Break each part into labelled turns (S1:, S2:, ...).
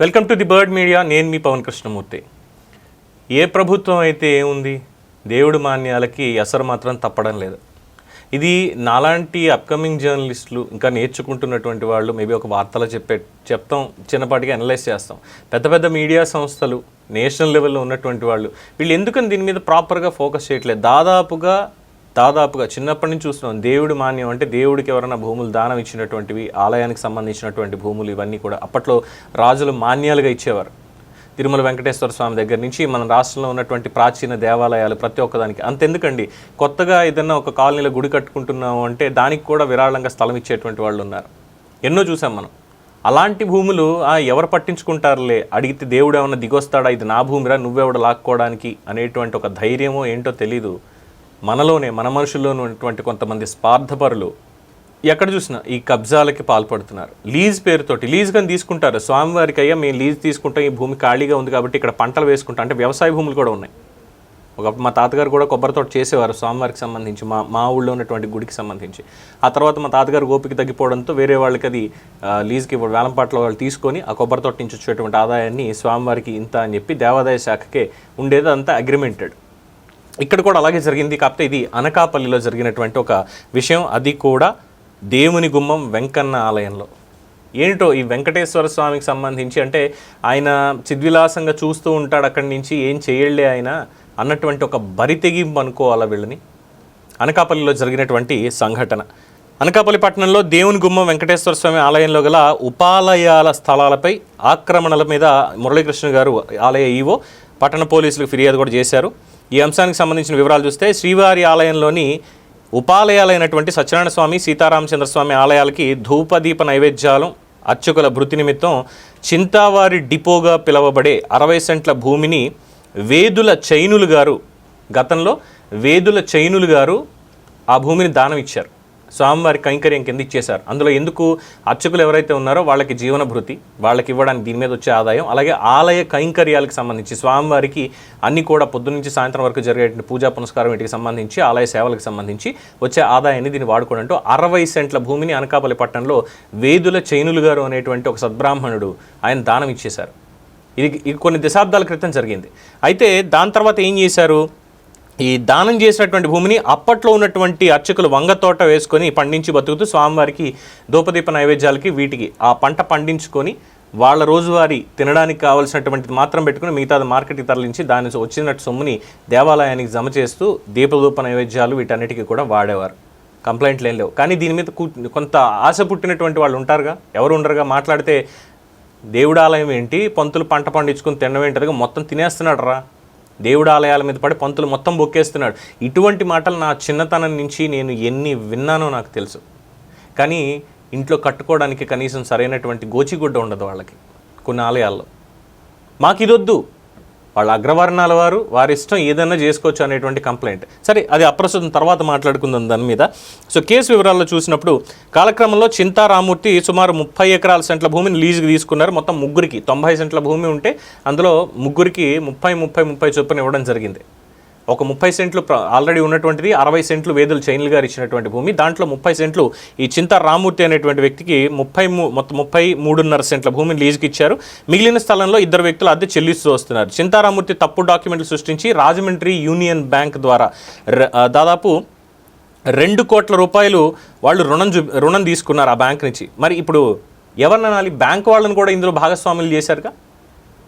S1: Welcome to the bird media. నేను మీ పవన్ కృష్ణమూర్తి. ఏ ప్రభుత్వం అయితే ఏముంది? దేవుడి మాన్యాలకి అసలు మాత్రం తప్పడం లేదు. ఇది నాలాంటి అప్కమింగ్ జర్నలిస్టులు ఇంకా నేర్చుకుంటున్నటువంటి వాళ్ళు మేబీ ఒక వార్తలో చెప్పే చెప్తాం చిన్నపాటిగా అనలైజ్ చేస్తాం. పెద్ద పెద్ద మీడియా సంస్థలు నేషనల్ లెవెల్లో ఉన్నటువంటి వాళ్ళు వీళ్ళు ఎందుకని దీని మీద ప్రాపర్గా ఫోకస్ చేయట్లేదు? దాదాపుగా దాదాపుగా చిన్నప్పటి నుంచి చూస్తున్నాం. దేవుడు మాన్యం అంటే దేవుడికి ఎవరైనా భూములు దానం ఇచ్చినటువంటివి ఆలయానికి సంబంధించినటువంటి భూములు ఇవన్నీ కూడా అప్పట్లో రాజులు మాన్యాలుగా ఇచ్చేవారు. తిరుమల వెంకటేశ్వర స్వామి దగ్గర నుంచి మన రాష్ట్రంలో ఉన్నటువంటి ప్రాచీన దేవాలయాలు ప్రతి ఒక్కదానికి. అంతెందుకండి? కొత్తగా ఏదైనా ఒక కాలనీలో గుడి కట్టుకుంటున్నాము అంటే దానికి కూడా విరాళంగా స్థలం ఇచ్చేటువంటి వాళ్ళు ఉన్నారు. ఎన్నో చూసాం మనం. అలాంటి భూములు ఎవరు పట్టించుకుంటారులే? అడిగితే దేవుడు ఏమైనా దిగొస్తాడా? ఇది నా భూమిరా? నువ్వెవడ లాక్కోవడానికి? అనేటువంటి ఒక ధైర్యమో ఏంటో తెలీదు. మనలోనే మన మనుషుల్లోనే ఉన్నటువంటి కొంతమంది స్పార్థపరులు ఎక్కడ చూసినా ఈ కబ్జాలకి పాల్పడుతున్నారు. లీజ్ పేరుతోటి లీజ్ కానీ తీసుకుంటారు. స్వామివారికి అయ్యా మేము లీజ్ తీసుకుంటాం ఈ భూమి ఖాళీగా ఉంది కాబట్టి ఇక్కడ పంటలు వేసుకుంటాం. అంటే వ్యవసాయ భూములు కూడా ఉన్నాయి. ఒకప్పుడు మా తాతగారు కూడా కొబ్బరి తోట చేసేవారు స్వామివారికి సంబంధించి మా మా ఊళ్ళో ఉన్నటువంటి గుడికి సంబంధించి. ఆ తర్వాత మా తాతగారు గోపికి తగ్గిపోవడంతో వేరే వాళ్ళకి అది లీజ్కి లీజుకి ఇప్పుడు వేలంపాట్లో వాళ్ళు తీసుకొని ఆ కొబ్బరి తోట నుంచి వచ్చేటువంటి ఆదాయాన్ని స్వామివారికి ఇంత అని చెప్పి దేవాదాయ శాఖకే ఉండేది అంతా అగ్రిమెంటెడ్. ఇక్కడ కూడా అలాగే జరిగింది. కాకపోతే ఇది అనకాపల్లిలో జరిగినటువంటి ఒక విషయం. అది కూడా దేవుని గుమ్మం వెంకన్న ఆలయంలో. ఏంటో ఈ వెంకటేశ్వర స్వామికి సంబంధించి అంటే ఆయన చిద్విలాసంగా చూస్తూ ఉంటాడు అక్కడి నుంచి ఏం చేయలే ఆయన అన్నటువంటి ఒక బరితెగింపు అనుకోవాలా వీళ్ళని? అనకాపల్లిలో జరిగినటువంటి సంఘటన. అనకాపల్లి పట్టణంలో దేవుని గుమ్మం వెంకటేశ్వర స్వామి ఆలయంలో గల ఉపాలయాల స్థలాలపై ఆక్రమణల మీద మురళీకృష్ణ గారు ఆలయ ఈవో పట్టణ పోలీసులకు ఫిర్యాదు కూడా చేశారు. ఈ అంశానికి సంబంధించిన వివరాలు చూస్తే శ్రీవారి ఆలయంలోని ఉపాలయాలైనటువంటి సత్యనారాయణ స్వామి సీతారామచంద్ర స్వామి ఆలయాలకి ధూపదీప నైవేద్యాలు అర్చకుల భృతి నిమిత్తం చింతావారి డిపోగా పిలువబడే అరవై సెంట్ల భూమిని వేదుల చైనులు గారు గతంలో వేదుల చైనులు గారు ఆ భూమిని దానం ఇచ్చారు. స్వామివారి కైంకర్యం కింద ఇచ్చేశారు. అందులో ఎందుకు అర్చకులు ఎవరైతే ఉన్నారో వాళ్ళకి జీవన భృతి వాళ్ళకి ఇవ్వడానికి దీని మీద వచ్చే ఆదాయం అలాగే ఆలయ కైంకర్యాలకు సంబంధించి స్వామివారికి అన్ని కూడా పొద్దునుంచి సాయంత్రం వరకు జరిగే పూజా పునస్కారం వీటికి సంబంధించి ఆలయ సేవలకు సంబంధించి వచ్చే ఆదాయాన్ని దీన్ని వాడుకోవడంతో అరవై సెంట్ల భూమిని అనకాపల్లి పట్టణంలో వేదుల చైనులు గారు అనేటువంటి ఒక సద్బ్రాహ్మణుడు ఆయన దానం ఇచ్చేశారు. ఇది ఇది కొన్ని దశాబ్దాల క్రితం జరిగింది. అయితే దాని తర్వాత ఏం చేశారు? ఈ దానం చేసినటువంటి భూమిని అప్పట్లో ఉన్నటువంటి అర్చకులు వంగ తోట వేసుకొని పండించి బతుకుతూ స్వామివారికి దూపదీప నైవేద్యాలకి వీటికి ఆ పంట పండించుకొని వాళ్ళ రోజువారీ తినడానికి కావాల్సినటువంటిది మాత్రం పెట్టుకుని మిగతాది మార్కెట్కి తరలించి దాని వచ్చినట్టు సొమ్ముని దేవాలయానికి జమ చేస్తూ దీపదూప నైవేద్యాలు వీటన్నిటికీ కూడా వాడేవారు. కంప్లైంట్లు ఏం లేవు. కానీ దీని మీద కూ- కొంత ఆశ పుట్టినటువంటి వాళ్ళు ఉంటారుగా. ఎవరు ఉండరుగా. మాట్లాడితే దేవుడాలయం ఏంటి? పంతులు పంట పండించుకుని తినడం ఏంటది మొత్తం తినేస్తున్నాడు రా దేవుడు ఆలయాల మీద పడి పంతులు మొత్తం బొక్కేస్తున్నాడు. ఇటువంటి మాటలు నా చిన్నతనం నుంచి నేను ఎన్ని విన్నానో నాకు తెలుసు. కానీ ఇంట్లో కట్టుకోవడానికి కనీసం సరైనటువంటి గోచిగుడ్డ ఉండదు వాళ్ళకి. కొన్ని ఆలయాల్లో. మాకు ఇదొద్దు వాళ్ళ అగ్రవర్ణాల వారు వారి ఇష్టం ఏదైనా చేసుకోవచ్చు అనేటువంటి కంప్లైంట్. సరే అది అప్రస్తుతం తర్వాత మాట్లాడుకుందాం దాని మీద. సో కేసు వివరాల్లో చూసినప్పుడు కాలక్రమంలో చింతా రామూర్తి సుమారు ముప్పై ఎకరాల సెంట్ల భూమిని లీజుకి తీసుకున్నారు. మొత్తం ముగ్గురికి తొంభై సెంట్ల భూమి ఉంటే అందులో ముగ్గురికి ముప్పై ముప్పై ముప్పై చొప్పున ఇవ్వడం జరిగింది. ఒక ముప్పై సెంట్లు ఆల్రెడీ ఉన్నటువంటిది అరవై సెంట్లు వేదులు చైన్లు గారు ఇచ్చినటువంటి భూమి. దాంట్లో ముప్పై సెంట్లు ఈ చింతా రామూర్తి అనేటువంటి వ్యక్తికి ముప్పై మూ- మొత్తం ముప్పై మూడున్నర సెంట్ల భూమిని లీజుకి ఇచ్చారు మిగిలిన స్థలంలో ఇద్దరు వ్యక్తులు అద్దె చెల్లిస్తూ వస్తున్నారు. చింతారామూర్తి తప్పు డాక్యుమెంట్లు సృష్టించి రాజమండ్రి యూనియన్ బ్యాంక్ ద్వారా దాదాపు రెండు కోట్ల రూపాయలు వాళ్ళు రుణం చూ రుణం తీసుకున్నారు ఆ బ్యాంక్ నుంచి. మరి ఇప్పుడు ఎవరినాలి బ్యాంక్ వాళ్ళని కూడా ఇందులో భాగస్వాములు చేశారుగా?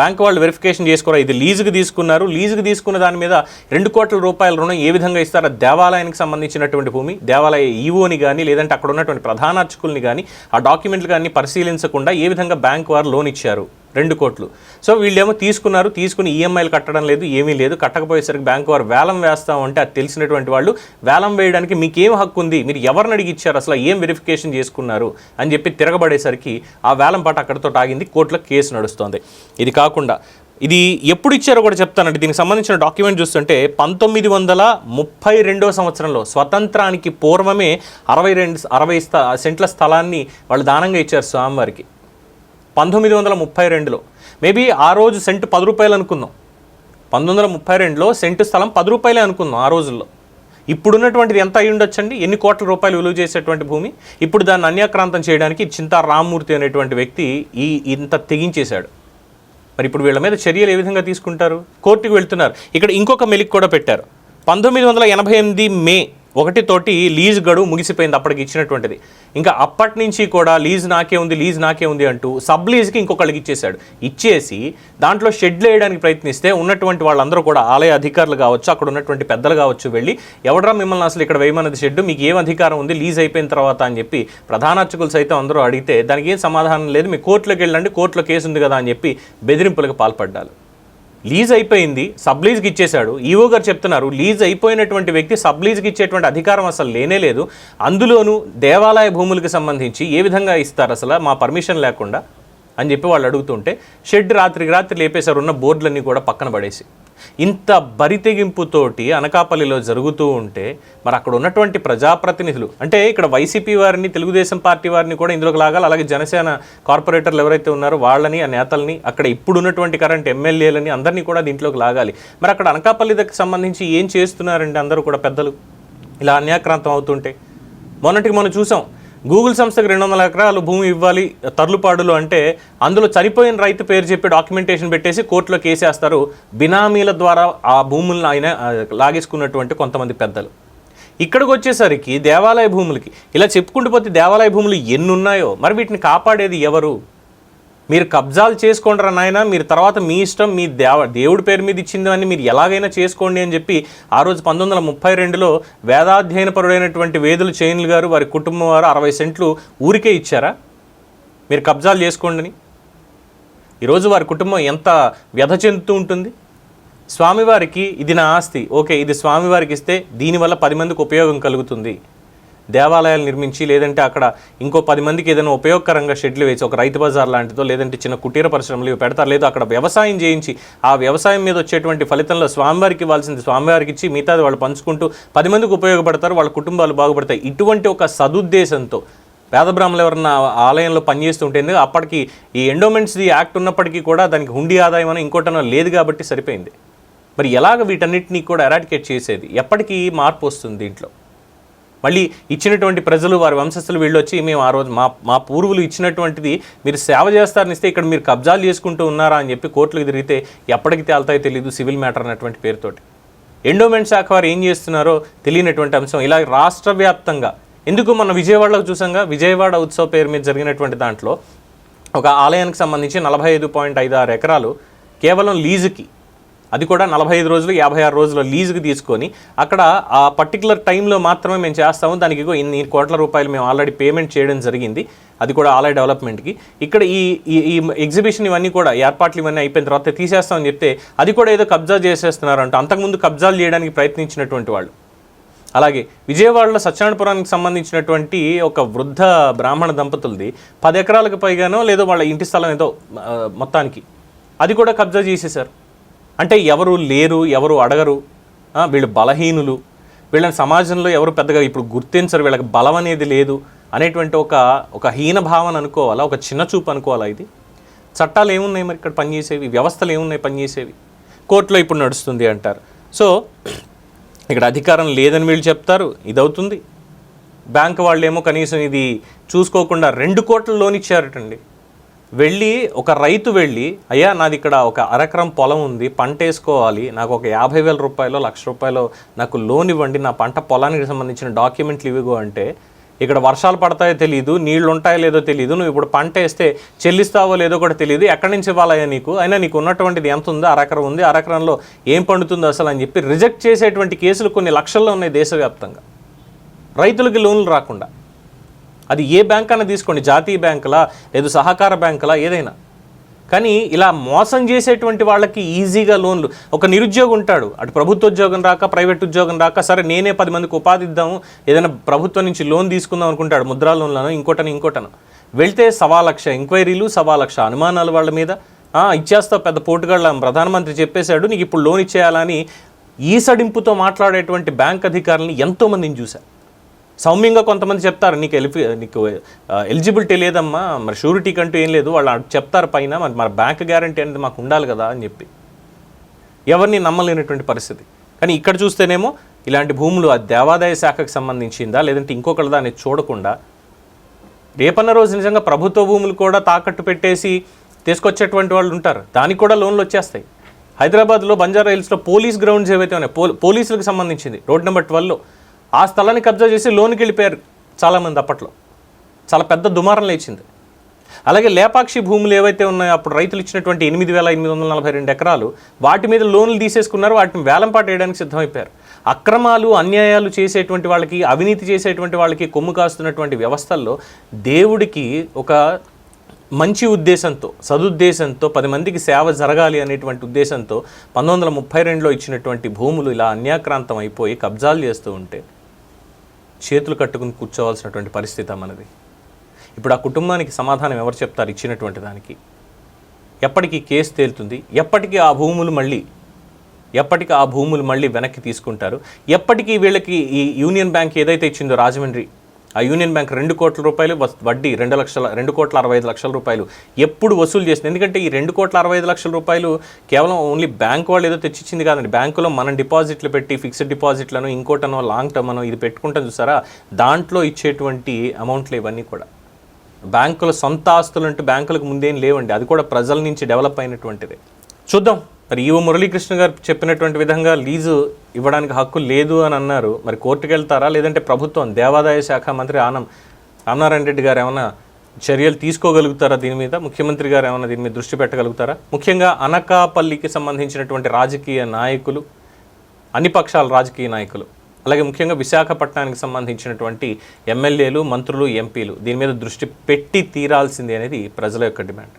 S1: బ్యాంక్ వాళ్ళు వెరిఫికేషన్ చేసుకోరా? ఇది లీజుకి తీసుకున్నారు. లీజుకి తీసుకున్న దాని మీద రెండు కోట్ల రూపాయల రుణం ఏ విధంగా ఇస్తారా? దేవాలయానికి సంబంధించినటువంటి భూమి దేవాలయ ఈవోని కానీ లేదంటే అక్కడ ఉన్నటువంటి ప్రధాన అర్చకుల్ని కానీ ఆ డాక్యుమెంట్లు కానీ పరిశీలించకుండా ఏ విధంగా బ్యాంక్ వారు లోన్ ఇచ్చారు? రెండు కోట్లు. సో వీళ్ళేమో తీసుకున్నారు తీసుకుని ఈఎంఐలు కట్టడం లేదు ఏమీ లేదు. కట్టకపోయేసరికి బ్యాంకు వారు వేలం వేస్తామంటే అది తెలిసినటువంటి వాళ్ళు వేలం వేయడానికి మీకు ఏం హక్కు ఉంది మీరు ఎవరిని అడిగి ఇచ్చారు? అసలు ఏం వెరిఫికేషన్ చేసుకున్నారు? అని చెప్పి తిరగబడేసరికి ఆ వేలం పాట అక్కడితో ఆగింది కోర్టులో కేసు నడుస్తోంది. ఇది కాకుండా ఇది ఎప్పుడు ఇచ్చారో కూడా చెప్తానండి. దీనికి సంబంధించిన డాక్యుమెంట్ చూస్తుంటే పంతొమ్మిది వందల ముప్పై రెండవ సంవత్సరంలో స్వతంత్రానికి పూర్వమే అరవై రెండు అరవై స్థ సెంట్ల స్థలాన్ని వాళ్ళు దానంగా ఇచ్చారు స్వామివారికి. పంతొమ్మిది వందల ముప్పై రెండులో. మేబీ ఆ రోజు సెంటు పది రూపాయలు అనుకుందాం. పంతొమ్మిది వందల ముప్పై రెండులో సెంటు స్థలం పది రూపాయలే అనుకుందాం ఆ రోజుల్లో. ఇప్పుడున్నటువంటిది ఎంత అయి ఉండొచ్చండి? ఎన్ని కోట్ల రూపాయలు విలువ చేసేటువంటి భూమి? ఇప్పుడు దాన్ని అన్యాక్రాంతం చేయడానికి చింతా రామ్మూర్తి అనేటువంటి వ్యక్తి ఈ ఇంత తెగించేశాడు. మరి ఇప్పుడు వీళ్ళ మీద చర్యలు ఏ విధంగా తీసుకుంటారు? కోర్టుకు వెళ్తున్నారు. ఇక్కడ ఇంకొక మెలిక్ కూడా పెట్టారు. పంతొమ్మిది వందల ఎనభై ఎనిమిది మే ఒకటి తోటి లీజ్ గడువు ముగిసిపోయింది అప్పటికి ఇచ్చినటువంటిది. ఇంకా అప్పటి నుంచి కూడా లీజ్ నాకే ఉంది లీజ్ నాకే ఉంది అంటూ సబ్ లీజ్కి ఇంకొకళ్ళకి ఇచ్చేశాడు. ఇచ్చేసి దాంట్లో షెడ్లు వేయడానికి ప్రయత్నిస్తే ఉన్నటువంటి వాళ్ళందరూ కూడా ఆలయ అధికారులు కావచ్చు అక్కడ ఉన్నటువంటి పెద్దలు కావచ్చు వెళ్ళి ఎవడరా మిమ్మల్ని అసలు ఇక్కడ వేయమన్నది షెడ్ మీకు ఏం అధికారం ఉంది లీజ్ అయిపోయిన తర్వాత అని చెప్పి ప్రధాన అర్చకులు సైతం అందరూ అడిగితే దానికి ఏం సమాధానం లేదు మీ కోర్టులోకి వెళ్ళండి కోర్టులో కేసు ఉంది కదా అని చెప్పి బెదిరింపులకు పాల్పడ్డారు. లీజ్ అయిపోయింది సబ్ లీజ్కి ఇచ్చేశాడు. ఈవో గారు చెప్తున్నారు లీజ్ అయిపోయినటువంటి వ్యక్తి సబ్ లీజ్కి ఇచ్చేటువంటి అధికారం అసలు లేనే లేదు. అందులోనూ దేవాలయ భూములకు సంబంధించి ఏ విధంగా ఇస్తారు అసలు? మా పర్మిషన్ లేకుండా అని చెప్పి వాళ్ళు అడుగుతుంటే షెడ్ రాత్రికి రాత్రి లేపేశారు ఉన్న బోర్డులన్నీ కూడా పక్కన పడేసి. ఇంత బరితెగింపుతోటి అనకాపల్లిలో జరుగుతూ ఉంటే మరి అక్కడ ఉన్నటువంటి ప్రజాప్రతినిధులు అంటే ఇక్కడ వైసీపీ వారిని తెలుగుదేశం పార్టీ వారిని కూడా ఇందులోకి లాగాలి. అలాగే జనసేన కార్పొరేటర్లు ఎవరైతే ఉన్నారో వాళ్ళని ఆ నేతల్ని అక్కడ ఇప్పుడు ఉన్నటువంటి కరెంట్ ఎమ్మెల్యేలని అందరినీ కూడా దీంట్లోకి లాగాలి. మరి అక్కడ అనకాపల్లి దగ్గర సంబంధించి ఏం చేస్తున్నారండి అందరూ కూడా పెద్దలు? ఇలా అన్యాక్రాంతం అవుతుంటే. మొన్నటికి మనం చూసాం. గూగుల్ సంస్థకు రెండు వందల ఎకరాలు భూమి ఇవ్వాలి తర్లుపాడులు అంటే అందులో చనిపోయిన రైతు పేరు చెప్పి డాక్యుమెంటేషన్ పెట్టేసి కోర్టులో కేసేస్తారు. బినామీల ద్వారా ఆ భూములను ఆయన లాగేసుకున్నటువంటి కొంతమంది పెద్దలు. ఇక్కడికి వచ్చేసరికి దేవాలయ భూములకి ఇలా చెప్పుకుంటూ పోతే దేవాలయ భూములు ఎన్ని ఉన్నాయో మరి వీటిని కాపాడేది ఎవరు? మీరు కబ్జాలు చేసుకోండి రా నాయన మీరు తర్వాత మీ ఇష్టం మీ దేవ దేవుడి పేరు మీద ఇచ్చిందని మీరు ఎలాగైనా చేసుకోండి అని చెప్పి ఆ రోజు పంతొమ్మిది వందల ముప్పై రెండులో వేదాధ్యయనపరుడైనటువంటి వేదులు చైన్లు గారు వారి కుటుంబం వారు అరవై సెంట్లు ఊరికే ఇచ్చారా? మీరు కబ్జాలు చేసుకోండి అని ఈరోజు వారి కుటుంబం ఎంత వ్యధ చెందుతూ ఉంటుంది? స్వామివారికి ఇది నా ఆస్తి. ఓకే ఇది స్వామివారికి ఇస్తే దీనివల్ల పది మందికి ఉపయోగం కలుగుతుంది. దేవాలయాలు నిర్మించి లేదంటే అక్కడ ఇంకో పది మందికి ఏదైనా ఉపయోగకరంగా షెడ్లు వేసి ఒక రైతు బజార్ లాంటిదో లేదంటే చిన్న కుటీర పరిశ్రమలు ఇవి పెడతారు. లేదు అక్కడ వ్యవసాయం చేయించి ఆ వ్యవసాయం మీద వచ్చేటువంటి ఫలితంలో స్వామివారికి ఇవ్వాల్సింది స్వామివారికి ఇచ్చి మిగతాది వాళ్ళు పంచుకుంటూ పది మందికి ఉపయోగపడతారు వాళ్ళ కుటుంబాలు బాగుపడతాయి. ఇటువంటి ఒక సదుద్దేశంతో పేద బ్రాహ్మణులు ఎవరన్నా ఆలయంలో పనిచేస్తుంటే అప్పటికి ఈ ఎండోమెంట్స్ యాక్ట్ ఉన్నప్పటికీ కూడా దానికి హుండీ ఆదాయం అని ఇంకోటనో లేదు కాబట్టి సరిపోయింది. మరి ఎలాగ వీటన్నిటినీ కూడా ఎరాడికేట్ చేసేది? ఎప్పటికీ మార్పు వస్తుంది దీంట్లో? మళ్ళీ ఇచ్చినటువంటి ప్రజలు వారి వంశస్థులు వీళ్ళు వచ్చి మేము ఆ రోజు మా మా పూర్వులు ఇచ్చినటువంటిది మీరు సేవ చేస్తారనిస్తే ఇక్కడ మీరు కబ్జాలు చేసుకుంటూ ఉన్నారా అని చెప్పి కోర్టులకు తిరిగితే ఎప్పటికి తేలుతాయో తెలియదు సివిల్ మ్యాటర్ అన్నటువంటి పేరుతోటి. ఎండోమెంట్ శాఖ వారు ఏం చేస్తున్నారో తెలియనటువంటి అంశం. ఇలా రాష్ట్ర వ్యాప్తంగా ఎందుకు మన విజయవాడలో చూసాంగా విజయవాడ ఉత్సవ పేరు మీద జరిగినటువంటి దాంట్లో ఒక ఆలయానికి సంబంధించి నలభై ఐదు పాయింట్ ఐదు ఆరు ఎకరాలు కేవలం లీజుకి అది కూడా నలభై ఐదు రోజులు యాభై ఆరు రోజులు లీజుకి తీసుకొని అక్కడ ఆ పర్టికులర్ టైంలో మాత్రమే మేము చేస్తాము. దానికి ఇన్ని కోట్ల రూపాయలు మేము ఆల్రెడీ పేమెంట్ చేయడం జరిగింది. అది కూడా ఆలయ డెవలప్మెంట్కి. ఇక్కడ ఈ ఈ ఎగ్జిబిషన్ ఇవన్నీ కూడా ఏర్పాట్లు ఇవన్నీ అయిపోయిన తర్వాత తీసేస్తామని చెప్తే అది కూడా ఏదో కబ్జా చేసేస్తున్నారంట. అంతకుముందు కబ్జాలు చేయడానికి ప్రయత్నించినటువంటి వాళ్ళు. అలాగే విజయవాడలో సత్యనారాయణపురానికి సంబంధించినటువంటి ఒక వృద్ధ బ్రాహ్మణ దంపతులది పది ఎకరాలకు పైగానో లేదో వాళ్ళ ఇంటి స్థలం ఏదో మొత్తానికి. అది కూడా కబ్జా చేసేశారు. అంటే ఎవరు లేరు ఎవరు అడగరు. వీళ్ళు బలహీనులు. వీళ్ళని సమాజంలో ఎవరు పెద్దగా ఇప్పుడు గుర్తించరు వీళ్ళకి బలం అనేది లేదు అనేటువంటి ఒక ఒక హీన భావన అనుకోవాలా? ఒక చిన్న చూపు అనుకోవాలా ఇది? చట్టాలు ఏమున్నాయి మరి ఇక్కడ పనిచేసేవి? వ్యవస్థలు ఏమున్నాయి పనిచేసేవి? కోర్టులో ఇప్పుడు నడుస్తుంది అంటారు. సో ఇక్కడ అధికారం లేదని వీళ్ళు చెప్తారు. ఇది అవుతుంది బ్యాంక్ వాళ్ళేమో కనీసం ఇది చూసుకోకుండా రెండు కోట్ల లోన్ ఇచ్చారటండి వెళ్ళి ఒక రైతు వెళ్ళి అయ్యా నాది ఇక్కడ ఒక అరెకరం పొలం ఉంది పంట వేసుకోవాలి నాకు ఒక యాభై వేల రూపాయలు లక్ష రూపాయలు నాకు లోన్ ఇవ్వండి నా పంట పొలానికి సంబంధించిన డాక్యుమెంట్లు ఇవిగో అంటే ఇక్కడ వర్షాలు పడతాయో తెలియదు నీళ్ళు ఉంటాయో లేదో తెలియదు నువ్వు ఇప్పుడు పంట వేస్తే చెల్లిస్తావో లేదో కూడా తెలియదు ఎక్కడి నుంచి ఇవ్వాలయ్యా నీకు? అయినా నీకు ఉన్నటువంటిది ఎంత ఉందో అరకరం ఉంది అరెకరంలో ఏం పండుతుందో అసలు అని చెప్పి రిజెక్ట్ చేసేటువంటి కేసులు కొన్ని లక్షల్లో ఉన్నాయి దేశవ్యాప్తంగా. రైతులకి లోన్లు రాకుండా. అది ఏ బ్యాంక్ అయినా తీసుకోండి జాతీయ బ్యాంకులా లేదు సహకార బ్యాంకులా ఏదైనా. కానీ ఇలా మోసం చేసేటువంటి వాళ్ళకి ఈజీగా లోన్లు ఒక నిరుద్యోగి ఉంటాడు అటు ప్రభుత్వ ఉద్యోగం రాక ప్రైవేట్ ఉద్యోగం రాక సరే నేనే పది మందికి ఉపాధి ఇద్దాము ఏదైనా ప్రభుత్వం నుంచి లోన్ తీసుకుందాం అనుకుంటాడు ముద్రా లోన్లను ఇంకోటను ఇంకోటను. వెళ్తే సవా లక్ష ఎంక్వైరీలు సవా లక్ష అనుమానాలు వాళ్ళ మీద. ఇచ్చేస్తావు పెద్ద పోటుగాళ్ళ ప్రధానమంత్రి చెప్పేశాడు నీకు ఇప్పుడు లోన్ ఇచ్చేయాలని ఈసడింపుతో మాట్లాడేటువంటి బ్యాంక్ అధికారులను ఎంతోమందిని చూశాను. సౌమ్యంగా కొంతమంది చెప్తారు నీకు ఎలిఫి నీకు ఎలిజిబిలిటీ లేదమ్మా మరి షూరిటీ కంటూ ఏం లేదు వాళ్ళు చెప్తారు పైన మరి మన బ్యాంక్ గ్యారంటీ అనేది మాకు ఉండాలి కదా అని చెప్పి. ఎవరిని నమ్మలేనటువంటి పరిస్థితి. కానీ ఇక్కడ చూస్తేనేమో ఇలాంటి భూములు ఆ దేవాదాయ శాఖకు సంబంధించిందా లేదంటే ఇంకొకళ్ళదా అనేది చూడకుండా రేపన్న రోజు నిజంగా ప్రభుత్వ భూములు కూడా తాకట్టు పెట్టేసి తీసుకొచ్చేటువంటి వాళ్ళు ఉంటారు. దానికి కూడా లోన్లు వచ్చేస్తాయి. హైదరాబాద్లో బంజారా హిల్స్లో పోలీస్ గ్రౌండ్స్ ఏవైతే ఉన్నాయి పో పోలీసులకు సంబంధించింది రోడ్ నెంబర్ ట్వెల్వ్లో. ఆ స్థలాన్ని కబ్జా చేసి లోన్కి వెళ్ళిపోయారు చాలామంది అప్పట్లో. చాలా పెద్ద దుమారం లేచింది. అలాగే లేపాక్షి భూములు ఏవైతే ఉన్నాయో అప్పుడు రైతులు ఇచ్చినటువంటి ఎనిమిది వేల ఎనిమిది వందల నలభై రెండు ఎకరాలు వాటి మీద లోన్లు తీసేసుకున్నారు వాటిని వేలంపాట వేయడానికి సిద్ధమైపోయారు. అక్రమాలు అన్యాయాలు చేసేటువంటి వాళ్ళకి అవినీతి చేసేటువంటి వాళ్ళకి కొమ్ము కాస్తున్నటువంటి వ్యవస్థల్లో దేవుడికి ఒక మంచి ఉద్దేశంతో సదుద్దేశంతో పది మందికి సేవ జరగాలి అనేటువంటి ఉద్దేశంతో పంతొమ్మిది వందల ముప్పై రెండులో ఇచ్చినటువంటి భూములు ఇలా అన్యాక్రాంతం అయిపోయి కబ్జాలు చేస్తూ ఉంటే చేతులు కట్టుకుని కూర్చోవాల్సినటువంటి పరిస్థితి మనది. ఇప్పుడు ఆ కుటుంబానికి సమాధానం ఎవరు చెప్తారు ఇచ్చినటువంటి దానికి? ఎప్పటికీ కేసు తేలుతుంది. ఎప్పటికీ ఆ భూములు మళ్ళీ ఎప్పటికీ ఆ భూములు మళ్ళీ వెనక్కి తీసుకుంటారు. ఎప్పటికీ వీళ్ళకి ఈ యూనియన్ బ్యాంక్ ఏదైతే ఇచ్చిందో రాజమండ్రి ఆ యూనియన్ బ్యాంక్ రెండు కోట్ల రూపాయలు వడ్డీ రెండు లక్షల రెండు కోట్ల అరవై ఐదు లక్షల రూపాయలు ఎప్పుడు వసూలు చేస్తుంది ఎందుకంటే ఈ రెండు కోట్ల అరవై ఐదు లక్షల రూపాయలు కేవలం ఓన్లీ బ్యాంక్ వాళ్ళు ఏదో తెచ్చిచ్చింది కాదండి. బ్యాంకులో మనం డిపాజిట్లు పెట్టి ఫిక్స్డ్ డిపాజిట్లను ఇంకోటనో లాంగ్ టర్మ్ అనో ఇది పెట్టుకుంటాం చూసారా? దాంట్లో ఇచ్చేటువంటి అమౌంట్లు ఇవన్నీ కూడా. బ్యాంకుల సొంత ఆస్తులు అంటూ బ్యాంకులకు ముందేం లేవండి. అది కూడా ప్రజల నుంచి డెవలప్ అయినటువంటిది. చూద్దాం. మరి ఈవో మురళీకృష్ణ గారు చెప్పినటువంటి విధంగా లీజు ఇవ్వడానికి హక్కు లేదు అని అన్నారు. మరి కోర్టుకు వెళ్తారా? లేదంటే ప్రభుత్వం దేవాదాయ శాఖ మంత్రి ఆనం రామనారాయణ రెడ్డి గారు ఏమైనా చర్యలు తీసుకోగలుగుతారా దీని మీద? ముఖ్యమంత్రి గారు ఏమైనా దీని మీద దృష్టి పెట్టగలుగుతారా? ముఖ్యంగా అనకాపల్లికి సంబంధించినటువంటి రాజకీయ నాయకులు అన్ని పక్షాల రాజకీయ నాయకులు అలాగే ముఖ్యంగా విశాఖపట్నానికి సంబంధించినటువంటి ఎమ్మెల్యేలు మంత్రులు ఎంపీలు దీని మీద దృష్టి పెట్టి తీరాల్సింది అనేది ప్రజల యొక్క డిమాండ్.